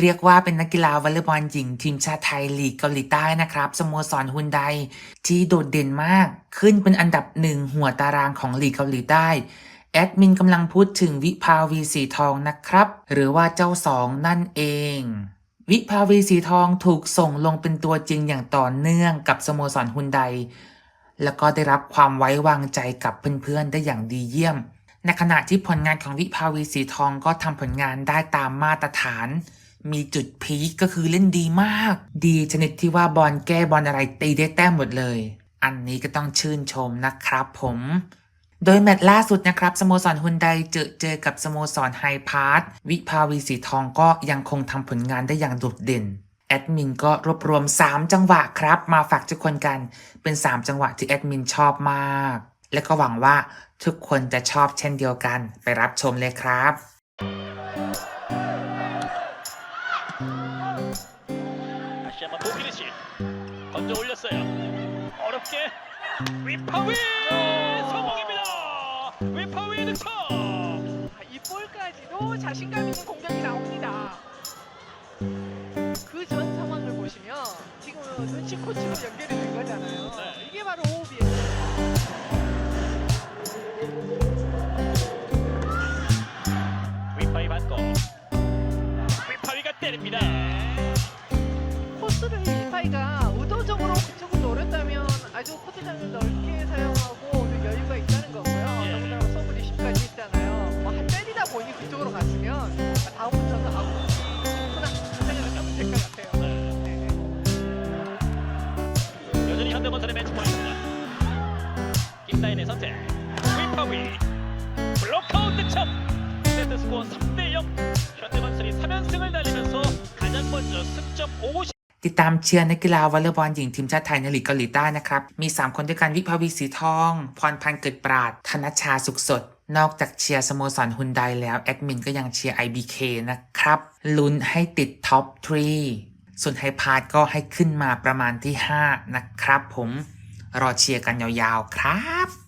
เรียกว่าเป็นนักกีฬาวอลเลย์บอลหญิงทีมชาติไทยลีกเกาหลีใต้นะครับสโมสรฮุนไดที่โดดเด่นมาก ขึ้นเป็นอันดับหนึ่งหัวตารางของลีกเกาหลีใต้แอดมินกำลังพูดถึงวิภาวีสีทองนะครับ หรือว่าเจ้าสองนั่นเอง วิภาวีสีทองถูกส่งลงเป็นตัวจริงอย่างต่อเนื่องกับสโมสรฮุนไดแล้วก็ได้รับความไว้วางใจกับเพื่อนๆได้อย่างดีเยี่ยม ในขณะที่ผลงานของวิภาวีสีทองก็ทำผลงานได้ตามมาตรฐาน มีจุดพีคก็คือเล่นดีมาก ดีชนิดที่ว่าบอลแก้บอลอะไรตีได้แต้มหมดเลย อันนี้ก็ต้องชื่นชมนะครับผม โดยแมตช์ล่าสุดนะครับสโมสรฮุนไดเจอเจอกับสโมสรไฮพาร์ทวิภาวีสีทองก็ยังคงทำผลงานได้อย่างโดดเด่นแอดมินก็รวบรวม 3 จังหวะครับ มาฝากทุกคนกันเป็น 3 จังหวะที่แอดมินชอบมาก และก็หวังว่าทุกคนจะชอบเช่นเดียวกัน ไปรับชมเลยครับ 도피니시 건져 올렸어요. 어렵게 위파위 성공입니다. 위파위의 득점. 아, 이 볼까지도 자신감 있는 공격이 나옵니다. 그 전 상황을 보시면 지금 눈치 코치로 연결이 된 거잖아요. 네. 이게 바로 호흡이에요. 위파위 받고 위파위가 때립니다. 코스를 이파이가 의도적으로 그쪽을 노렸다면 아주 코트장을 넓게 사용하고 좀 여유가 있다는 거고요. 예. 더군다나 서브 리시까지 있잖아요. 뭐한 때리다 보니 그쪽으로 갔으면 다음부터는 아웃이 쉽구나 생각을 하면 될 것 같아요. 네. 네. 여전히 현대건설의 매치 포인트입니다. 김다인의 선택 위파위 블록아웃 득점 세트 스코어 3대 0 현대건설이 3연승을 달리면서 가장 먼저 승점 50 ติดตามเชียร์นักกีฬาวอลเลย์บอลหญิงทีมชาติไทยในลีกเกาหลีใต้นะครับ มี 3 คนด้วยกันวิภาวีสีทอง พรพันธ์เกิดปราด ธนชาสุขสด นอกจากเชียร์สโมสรฮุนไดแล้ว แอดมินก็ยังเชียร์ IBK นะครับ ลุ้นให้ติดท็อป3ส่วนไฮพาร์ทก็ให้ขึ้นมาประมาณที่ 5 นะครับผม รอเชียร์กันยาวๆครับ